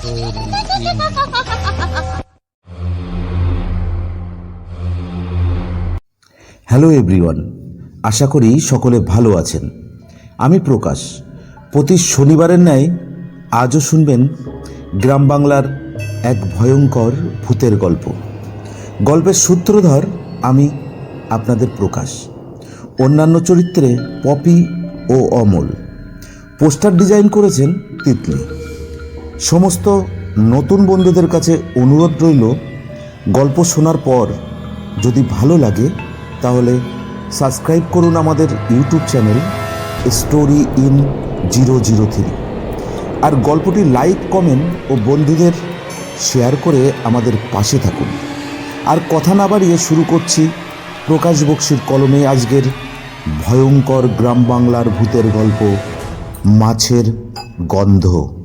story in hello everyone, আশা করি সকলে ভালো আছেন। আমি প্রকাশ। প্রতি শনিবারের ন্যায় আজও শুনবেন গ্রাম বাংলার এক ভয়ঙ্কর ভূতের গল্প। গল্পের সূত্রধর আমি আপনাদের প্রকাশ। অন্যান্য চরিত্রে পপি ও অমল। পোস্টার ডিজাইন করেছেন তিতলি। সমস্ত নতুন বন্ধুদের কাছে অনুরোধ রইল, গল্প শোনার পর যদি ভালো লাগে, তাহলে সাবস্ক্রাইব করুন আমাদের YouTube channel story in zero zero three. আর গল্পটি লাইক, কমেন্ট ও বন্ধুদের শেয়ার করে আমাদের পাশে থাকুন। আর কথা না বাড়িয়ে শুরু করছি প্রকাশ বক্সির কলমে আজকের ভয়ঙ্কর গ্রাম বাংলার ভূতের গল্প, মাছের গন্ধ।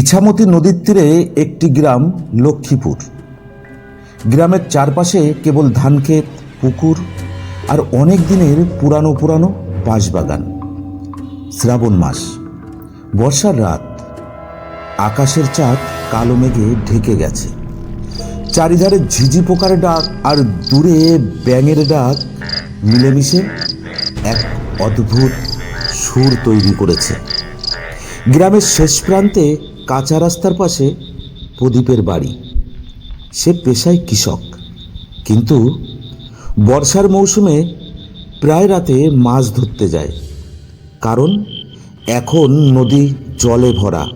ইছামতি নদীর তীরে একটি গ্রাম লক্ষ্মীপুর। গ্রামের চারপাশে কেবল ধানক্ষেত পুকুর আর অনেক দিনের পুরানো পুরানো বাঁশবাগান। শ্রাবণ মাস, বর্ষার রাত, আকাশের চাঁদ কালো মেঘে ঢেকে গেছে। চারিধারে ঝিঝি পোকার ডাক আর দূরে ব্যাঙের ডাক মিলেমিশে এক অদ্ভুত সুর তৈরি করেছে। গ্রামের শেষ প্রান্তে কাঁচা রাস্তার পাশে প্রদীপের বাড়ি। সে পেশায় কৃষক। কিন্তু বর্ষার মৌসুমে প্রায় রাতে মাছ ধরতে যায়। কারণ এখন নদী জলে ভরা।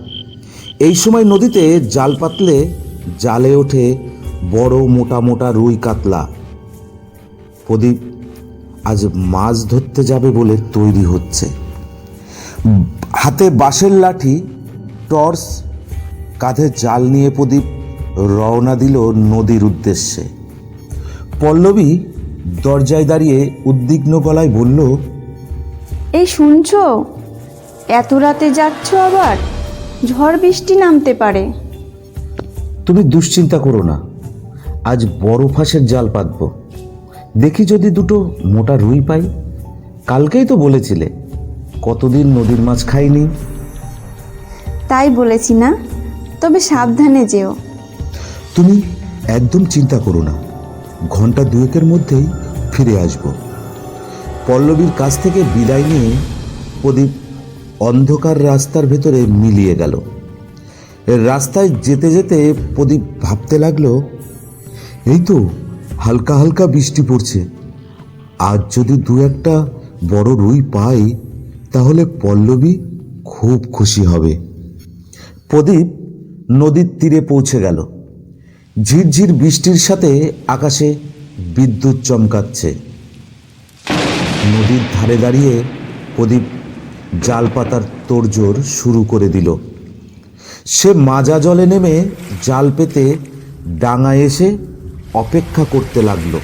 এই সময় নদীতে জাল পাতলে জালে ওঠে বড় মোটা মোটা রুই কাতলা। প্রদীপ আজ মাছ ধরতে যাবে বলে তৈরি হচ্ছে। হাতে বাঁশের লাঠি টর্চ কাঁধে জাল নিয়ে প্রদীপ রওনা দিল নদীর উদ্দেশ্যে। পল্লবী দরজায় দাঁড়িয়ে উদ্বিগ্ন গলায় বলল এই শুনছ? এত রাতে যাচ্ছ আবার? ঝড় বৃষ্টি নামতে পারে। তুমি দুশ্চিন্তা করো না আজ বড় ফাঁসের জাল পাতব। দেখি যদি দুটো মোটা রুই পাই। কালকেই তো বলেছিলে কতদিন নদীর মাছ খাইনি? তাই বলেছি না, তবে সাবধানে যেও। তুমি একদম চিন্তা করো না। ঘণ্টা দুয়েকের মধ্যেই ফিরে আসব। পল্লবীর কাছ থেকে বিদায় নিয়ে প্রদীপ অন্ধকার রাস্তার ভেতরে মিলিয়ে গেল। রাস্তায় যেতে যেতে প্রদীপ ভাবতে লাগল, এই তো হালকা হালকা বৃষ্টি পড়ছে। আজ যদি দু একটা বড় রুই পাই, তাহলে পল্লবী খুব খুশি হবে। প্রদীপ নদীর তীরে পৌঁছে গেল। ঝিরঝির বৃষ্টির সাথে আকাশে বিদ্যুৎ চমকাচ্ছে। নদীর ধারে দাঁড়িয়ে প্রদীপ জাল পাতার তোড়জোড় শুরু করে দিল। সে মাজা জলে নেমে জাল পেতে ডাঙায় এসে অপেক্ষা করতে লাগল।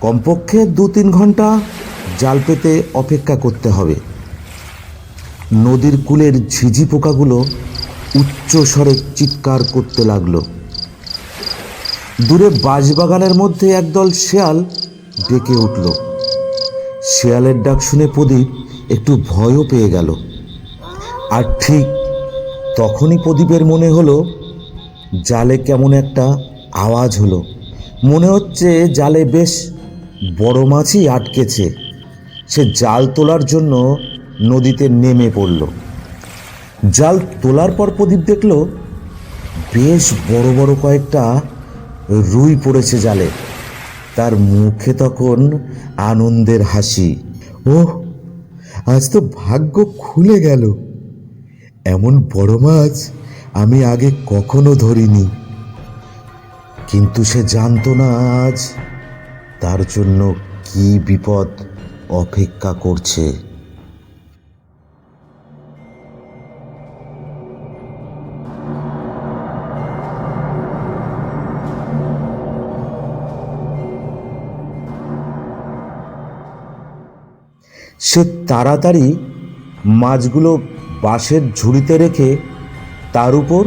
কমপক্ষে দু তিন ঘণ্টা জাল পেতে অপেক্ষা করতে হবে। নদীর কূলের ঝিঝি পোকাগুলো উচ্চ স্বরে চিৎকার করতে লাগল। দূরে বাঁশবাগানের মধ্যে একদল শেয়াল ডেকে উঠল। শেয়ালের ডাক শুনে প্রদীপ একটু ভয়ও পেয়ে গেল। আর ঠিক তখনই প্রদীপের মনে হলো, জালে কেমন একটা আওয়াজ হলো। মনে হচ্ছে জালে বেশ বড় মাছই আটকেছে। সে জাল তোলার জন্য নদীতে নেমে পড়ল। জাল তোলার পর প্রদীপ দেখল বেশ বড় বড় কয়েকটা রুই পড়েছে জালে। তার মুখে তখন আনন্দের হাসি। ওহ, আজ তো ভাগ্য খুলে গেল। এমন বড় মাছ আমি আগে কখনো ধরিনি। কিন্তু সে জানতো না আজ তার জন্য কি বিপদ অপেক্ষা করছে। সে তাড়াতাড়ি মাছগুলো বাঁশের ঝুড়িতে রেখে তার উপর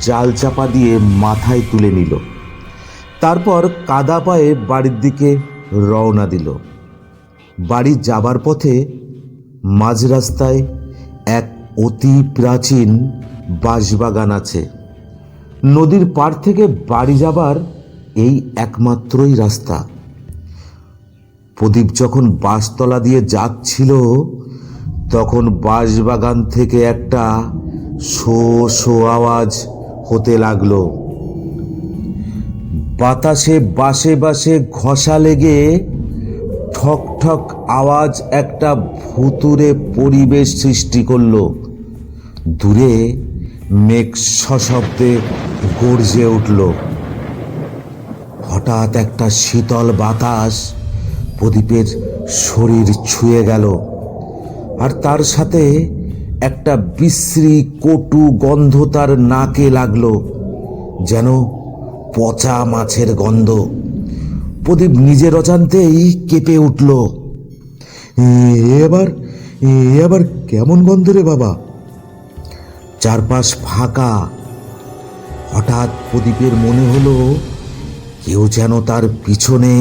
জাল চাপা দিয়ে মাথায় তুলে নিল। তারপর কাদা পায়ে বাড়ির দিকে রওনা দিল। বাড়ি যাবার পথে মাঝ রাস্তায় এক অতি প্রাচীন বাঁশবাগান আছে। নদীর পাড় থেকে বাড়ি যাবার এই একমাত্রই রাস্তা। প্রদীপ যখন বাঁশতলা দিয়ে যাচ্ছিল, তখন বাঁশবাগান থেকে একটা শো শো আওয়াজ হতে লাগল। বাতাসে বাসে বাসে ঘষা লেগে ঠক ঠক আওয়াজ একটা ভুতুরে পরিবেশ সৃষ্টি করল। দূরে মেঘ সশব্দে গর্জে উঠল। হঠাৎ একটা শীতল বাতাস প্রদীপের শরীর ছুঁয়ে গেল। আর তার সাথে একটা বিশ্রী কটু গন্ধ তার নাকে লাগল, যেন পচা মাছের গন্ধ। প্রদীপ নিজের অজান্তেই কেঁপে উঠল। এবার এবার কেমন গন্ধ রে বাবা? চারপাশ ফাঁকা। হঠাৎ প্রদীপের মনে হলো, কেউ যেন তার পিছনে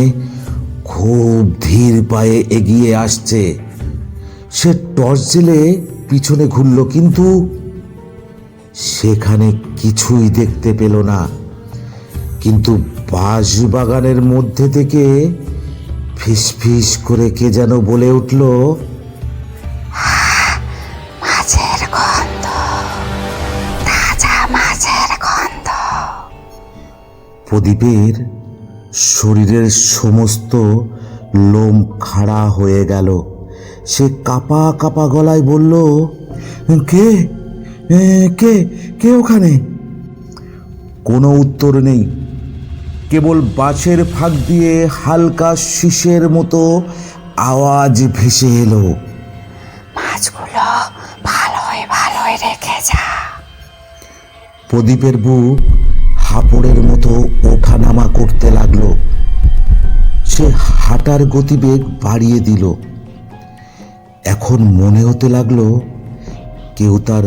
খুব ধীর পায়ে এগিয়ে আসছে। সে টর্চ জেলে পিছনে ঘুরল কিন্তু সেখানে কিছুই দেখতে পেল না। কিন্তু বাঁশবাগানের মধ্যে থেকে ফিস ফিস করে কে যেন বলে উঠল প্রদীপের শরীরের সমস্ত লোম খাড়া হয়ে গেল। সে কাপা কাপা গলায় বলল কে? কে? কে ওখানে? কোনো উত্তর নেই। কেবল বাঁশের ফাঁক দিয়ে হালকা শীষের মতো আওয়াজ ভেসে এলো। মাছগুলো ভালোই ভালোই রেখে যা। প্রদীপের বুক হাঁপড়ের মতো ওঠানামা করতে লাগল। সে হাঁটার গতিবেগ বাড়িয়ে দিল। এখন মনে হতে লাগল কেউ তার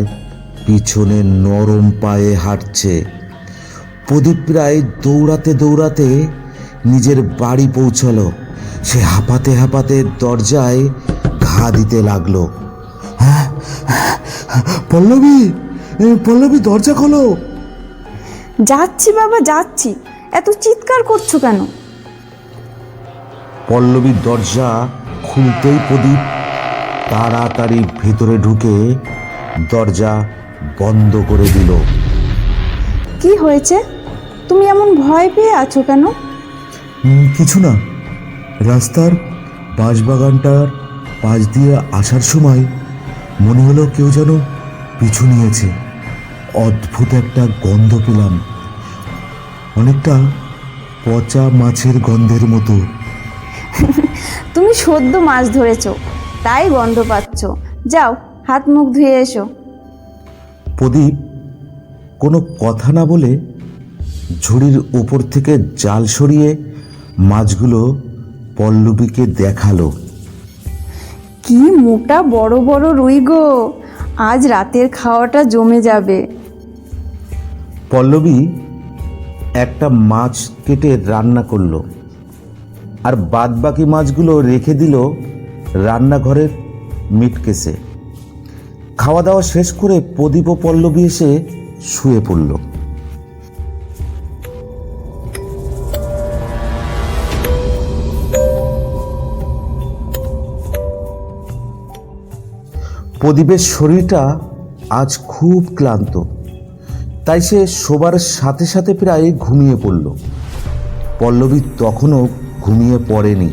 পিছনে নরম পায়ে হাঁটছে। প্রদীপ প্রায় দৌড়াতে দৌড়াতে নিজের বাড়ি পৌঁছালো। সে হাঁপাতে হাঁপাতে দরজায় ঘা দিতে লাগল। হ্যাঁ পল্লবী এ, পল্লবী দরজা খোলো। যাচ্ছি বাবা যাচ্ছি। এত চিৎকার করছ কেন? পল্লবীর দরজা খুলতেই প্রদীপ তাড়াতাড়ি ভেতরে ঢুকে দরজা বন্ধ করে দিল। কি হয়েছে? তুমি এমন ভয় পেয়ে আছো কেন? কিছু না। রাস্তার বাঁশবাগানটার পাশ দিয়ে আসার সময় মনে হলো কেউ যেন পিছু নিয়েছে। অদ্ভুত একটা গন্ধ পেলাম। অনেকটা পচা মাছের গন্ধের মতো। তুমি সদ্য মাছ ধরেছো তাই গন্ধ পাচ্ছ। যাও হাত মুখ ধুয়ে এসো। প্রদীপ কোনো কথা না বলে ঝুড়ির উপর থেকে জাল সরিয়ে মাছগুলো পল্লবীকে দেখাল। কি মোটা বড় বড় রুই গো! আজ রাতের খাওয়াটা জমে যাবে। পল্লবী একটা মাছ কেটে রান্না করল আর বাদ বাকি মাছগুলো রেখে দিল রান্নাঘরের মিটকেসে। খাওয়া দাওয়া শেষ করে প্রদীপ ও পল্লবী এসে শুয়ে পড়ল। প্রদীপের শরীরটা আজ খুব ক্লান্ত। তাই সে শোবার সাথে সাথে প্রায় ঘুমিয়ে পড়ল। পল্লবী তখনও ঘুমিয়ে পড়েনি।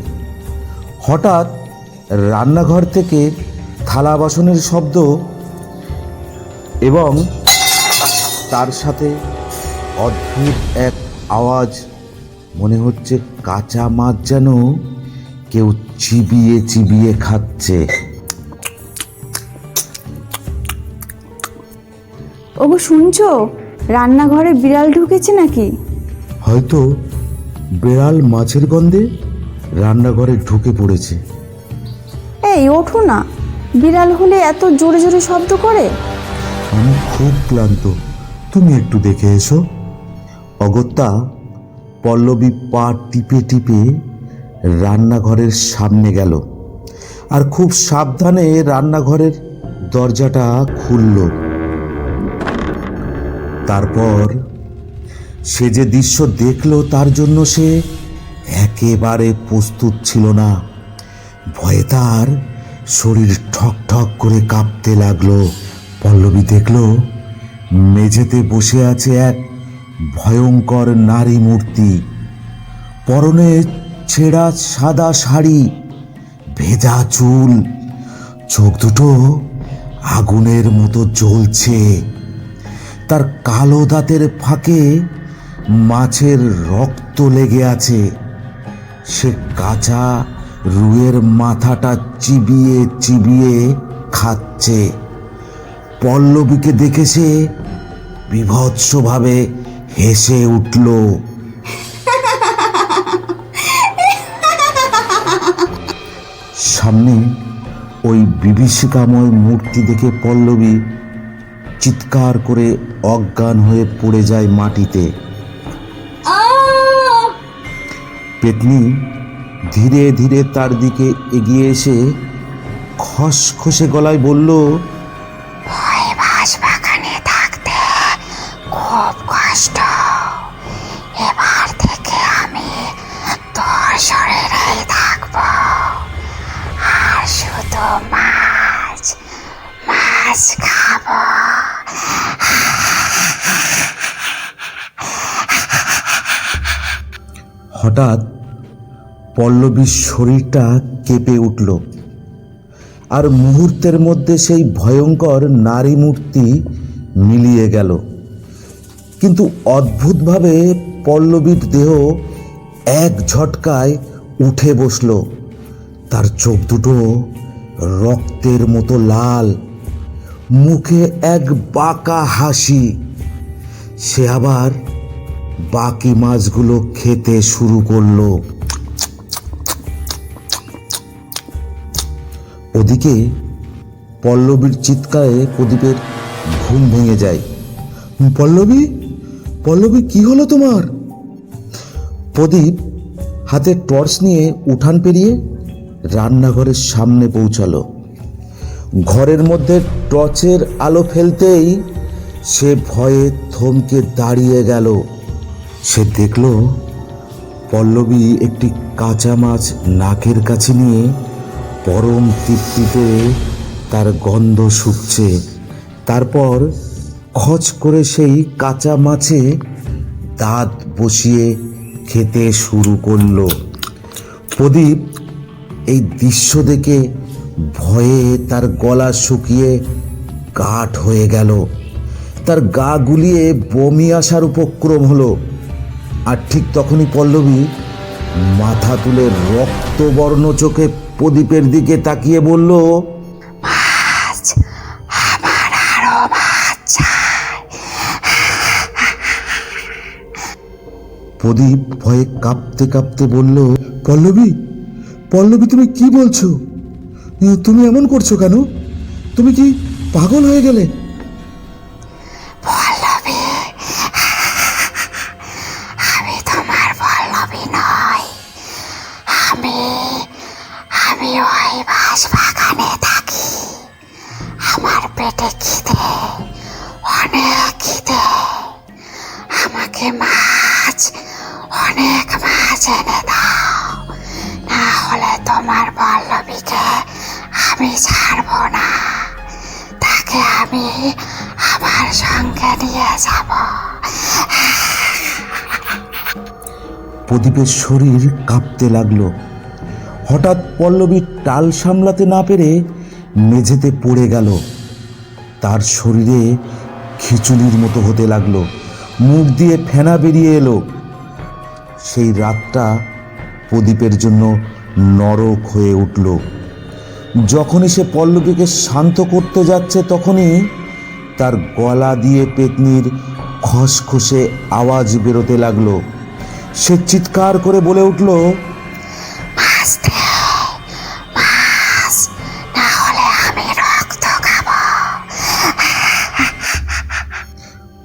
হঠাৎ রান্নাঘর থেকে থালা বাসনের শব্দ এবং তার সাথে অদ্ভুত এক আওয়াজ। মনে হচ্ছে কাঁচা মাছ যেন কেউ চিবিয়ে চিবিয়ে খাচ্ছে। ওগো, শুনছো? রান্নাঘরে বিড়াল ঢুকেছে নাকি? হয়তো বিড়াল মাছের গন্ধে রান্নাঘরে ঢুকে পড়েছে। এই ওঠো না। বিড়াল হলে এত জোরে জোরে শব্দ করে? আমি খুব ক্লান্ত। তুমি একটু দেখে এসো। অগত্যা পল্লবী পা টিপে টিপে রান্নাঘরের সামনে গেল আর খুব সাবধানে রান্নাঘরের দরজাটা খুলল। তারপর সে যে দৃশ্য দেখল তার জন্য সে একেবারে প্রস্তুত ছিল না। ভয়ে তার শরীর ঠক ঠক করে কাঁপতে লাগল। পল্লবী দেখল, মেঝেতে বসে আছে এক ভয়ঙ্কর নারী মূর্তি। পরনে ছেঁড়া সাদা শাড়ি, ভেজা চুল, চোখ দুটো আগুনের মতো জ্বলছে। তার কালো দাঁতের ফাঁকে মাছের রক্ত লেগে আছে। সে কাঁচা রুয়ের মাথাটা চিবিয়ে চিবিয়ে খাচ্ছে। পল্লবীকে দেখে সে বিভৎসভাবে হেসে উঠল। সামনে ওই বিভীষিকাময় মূর্তি দেখে পল্লবী চিৎকার করে অজ্ঞান হয়ে পড়ে যায় মাটিতে। পেতনি ধীরে ধীরে তার দিকে এগিয়ে এসে খসখসে গলায় বলল হঠাৎ পল্লবীর শরীরটা কেঁপে উঠল। আর মুহূর্তের মধ্যে সেই ভয়ঙ্কর নারী মূর্তি মিলিয়ে গেল। কিন্তু অদ্ভুতভাবে পল্লবীর দেহ এক ঝটকায় উঠে বসল। তার চোখ দুটো রক্তের মতো লাল, মুখে এক বাঁকা হাসি। সে আবার বাকি মাছগুলো খেতে শুরু করল। ওদিকে পল্লবীর চিৎকারে প্রদীপের ঘুম ভেঙে যায়। পল্লবী পল্লবী, কি হলো তোমার? প্রদীপ হাতে টর্চ নিয়ে উঠান পেরিয়ে রান্নাঘরের সামনে পৌঁছালো। ঘরের মধ্যে টর্চের আলো ফেলতেই সে ভয়ে থমকে দাঁড়িয়ে গেল। সে দেখল পল্লবী একটি কাঁচা মাছ নাকের কাছে নিয়ে পরম তৃপ্তিতে তার গন্ধ শুকছে। তারপর খচ করে সেই কাঁচা মাছে দাঁত বসিয়ে খেতে শুরু করল। প্রদীপ এই দৃশ্য দেখে ভয়ে তার গলা শুকিয়ে কাঠ হয়ে গেল। তার গা গুলিয়ে বমি আসার উপক্রম হলো। আর ঠিক তখনই পল্লবী মাথা তুলে রক্তবর্ণ চোখে প্রদীপের দিকে তাকিয়ে বলল প্রদীপ ভয়ে কাঁপতে কাঁপতে বলল পল্লবী পল্লবী তুমি কি বলছো? তুমি এমন করছ কেন? তুমি কি পাগল হয়ে গেলে? আমি আমার সঙ্গে নিয়ে যাব। প্রদীপের শরীর কাঁপতে লাগল। হঠাৎ পল্লবী টাল সামলাতে না পেরে মেঝেতে পড়ে গেল। তার শরীরে খিচুড়ির মতো হতে লাগল। মুখ দিয়ে ফেনা বেরিয়ে এলো। সেই রাতটা প্রদীপের জন্য নরক হয়ে উঠল। যখনই সে পল্লবীকে শান্ত করতে যাচ্ছে তখনই তার গলা দিয়ে পেতনির খসখসে আওয়াজ বেরোতে লাগল। সে চিৎকার করে বলে উঠল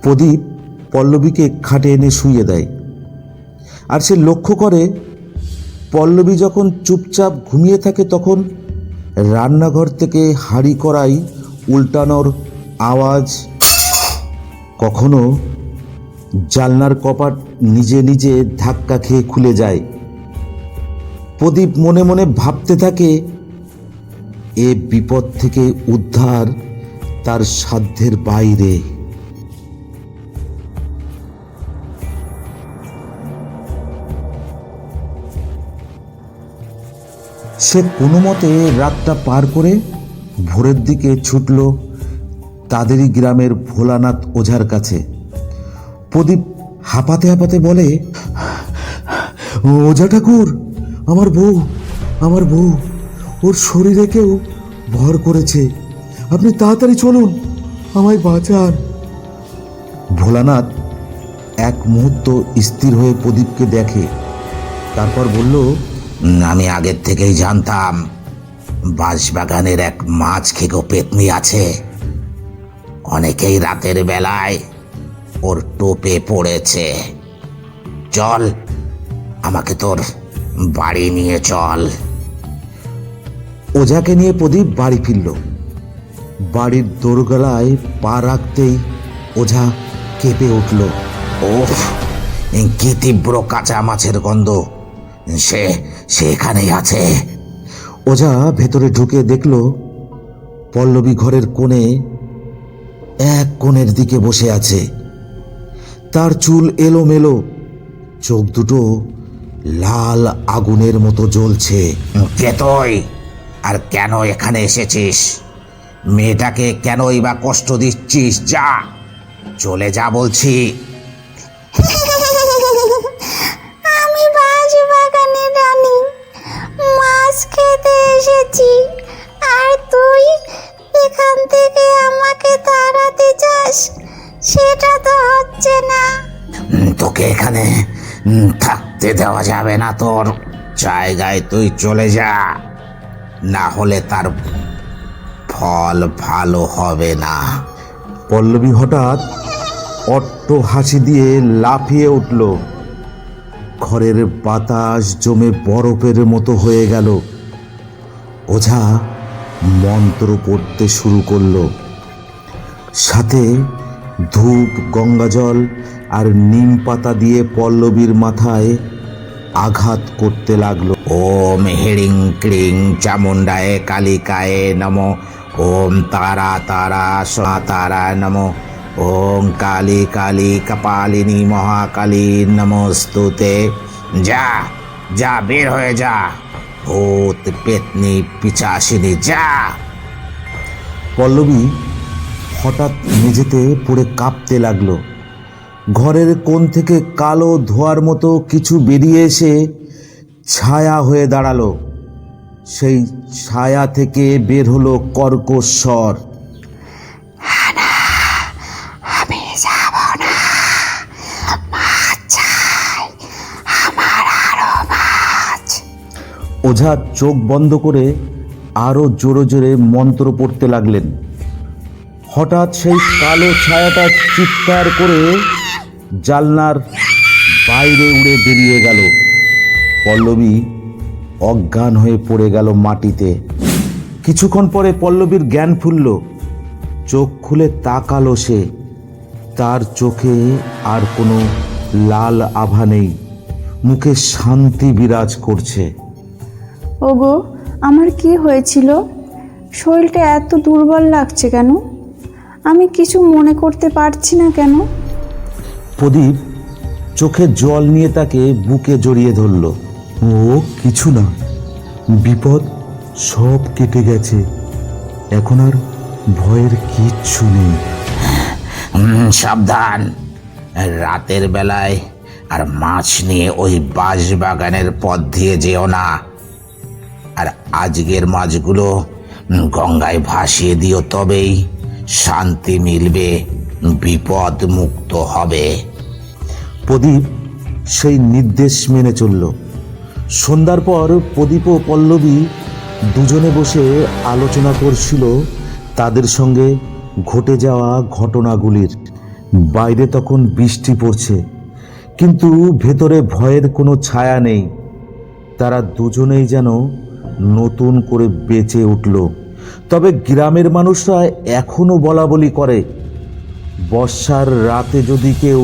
প্রদীপ পল্লবীকে খাটে এনে শুইয়ে দেয়। আর সে লক্ষ্য করে পল্লবী যখন চুপচাপ ঘুমিয়ে থাকে তখন রান্নাঘর থেকে হাঁড়ি করাই উল্টানোর আওয়াজ। কখনো জালনার কপাট নিজে নিজে ধাক্কা খেয়ে খুলে যায়। প্রদীপ মনে মনে ভাবতে থাকে, এ বিপদ থেকে উদ্ধার তার সাধ্যের বাইরে। সে কোনো মতে রাতটা পার করে ভোরের দিকে ছুটল তাদেরই গ্রামের ভোলানাথ ওঝার কাছে। প্রদীপ হাঁপাতে হাঁপাতে বলে, ওঝা ঠাকুর, আমার বউ আমার বউ, ওর শরীরে কেউ ভর করেছে। আপনি তাড়াতাড়ি চলুন, আমায় বাঁচান। ভোলানাথ এক মুহূর্ত স্থির হয়ে প্রদীপকে দেখে, তারপর বলল আমি আগের থেকেই জানতাম, বাঁশবাগানের এক মাছ খেকো পেতনি আছে। অনেকেই রাতের বেলায় ওর টোপে পড়েছে। চল, আমাকে তোর বাড়ি নিয়ে চল। ওঝাকে নিয়ে প্রদীপ বাড়ি ফিরল। বাড়ির দোরগলায় পা রাখতেই ওঝা কেঁপে উঠল। ওফ, কি তীব্র কাঁচা মাছের গন্ধ। সে সেখানেই আছে। ওঝা ভেতরে ঢুকে দেখল পল্লবী ঘরের কোণে এক কোণের দিকে বসে আছে। তার চুল এলোমেলো চোখ দুটো লাল আগুনের মতো জ্বলছে। কে তুই? আর কেন এখানে এসেছিস? মেয়েটাকে কেনই বা কষ্ট দিচ্ছিস? যা চলে যা বলছি। সেটা তো হচ্ছে না। তোকে এখানে থাকতে দেওয়া যাবে না তোর। জায়গায় তুই চলে যা। না হলে তার ফল ভালো হবে না। পল্লবী হঠাৎ অট্ট হাসি দিয়ে লাফিয়ে উঠল। ঘরের বাতাস জমে বরফের মতো হয়ে গেল। ওঝা মন্ত্র পড়তে শুরু করল। সাথে ধূপ, গঙ্গাজল আর নিম পাতা দিয়ে পল্লবীর মাথায় আঘাত করতে লাগল। ওম হিড়িং ক্রিং চামুণ্ডায় কালিকায় নম। ওম তারা তারা সা তারা নম। ওম কালী কালী কপালিনী মহাকালী নমস্তুতে। যা যা, বের হয়ে যা। ভূত, পেতনি, পিচাসিনী, যা। পল্লবী হঠাৎ মেঝেতে পড়ে কাঁপতে লাগল। ঘরের কোণ থেকে কালো ধোয়ার মতো কিছু বেরিয়ে এসে ছায়া হয়ে দাঁড়াল। সেই ছায়া থেকে বের হলো আরও মাছ। ওঝা চোখ বন্ধ করে আরও জোরে জোরে মন্ত্র পড়তে লাগলেন। হঠাৎ সেই কালো ছায়াটা চিৎকার করে জালনার বাইরে উড়ে বেরিয়ে গেল। পল্লবী অজ্ঞান হয়ে পড়ে গেল মাটিতে। কিছুক্ষণ পরে পল্লবীর জ্ঞান ফুলল চোখ খুলে তাকালো সে। তার চোখে আর কোনো লাল আভা নেই। মুখে শান্তি বিরাজ করছে। ওগো, আমার কি হয়েছিল? শরীরটা এত দুর্বল লাগছে কেন? আমি কিছু মনে করতে পারছি না কেন? প্রদীপ চোখে জল নিয়ে তাকে বুকে জড়িয়ে ধরল। ও কিছু না। বিপদ সব কেটে গেছে। এখন আর ভয়ের কিচ্ছু নেই। সাবধান। রাতের বেলায় আর মাছ নিয়ে ওই বাঁশ বাগানের পথ দিয়ে যেও না। আর আজকের মাছগুলো গঙ্গায় ভাসিয়ে দিও তবেই শান্তি মিলবে, বিপদ মুক্ত হবে। প্রদীপ সেই নির্দেশ মেনে চলল। সন্ধ্যার পর প্রদীপ ও পল্লবী দুজনে বসে আলোচনা করছিল তাদের সঙ্গে ঘটে যাওয়া ঘটনাগুলির। বাইরে তখন বৃষ্টি পড়ছে, কিন্তু ভেতরে ভয়ের কোনো ছায়া নেই। তারা দুজনেই যেন নতুন করে বেঁচে উঠল। তবে গ্রামের মানুষরা এখনও বলা বলি করে, বর্ষার রাতে যদি কেউ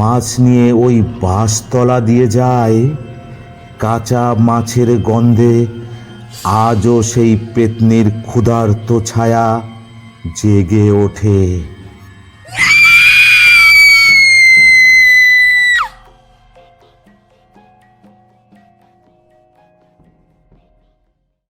মাছ নিয়ে ওই বাঁশতলা দিয়ে যায়, কাঁচা মাছের গন্ধে আজও সেই পেতনির ক্ষুধার্ত ছায়া জেগে ওঠে।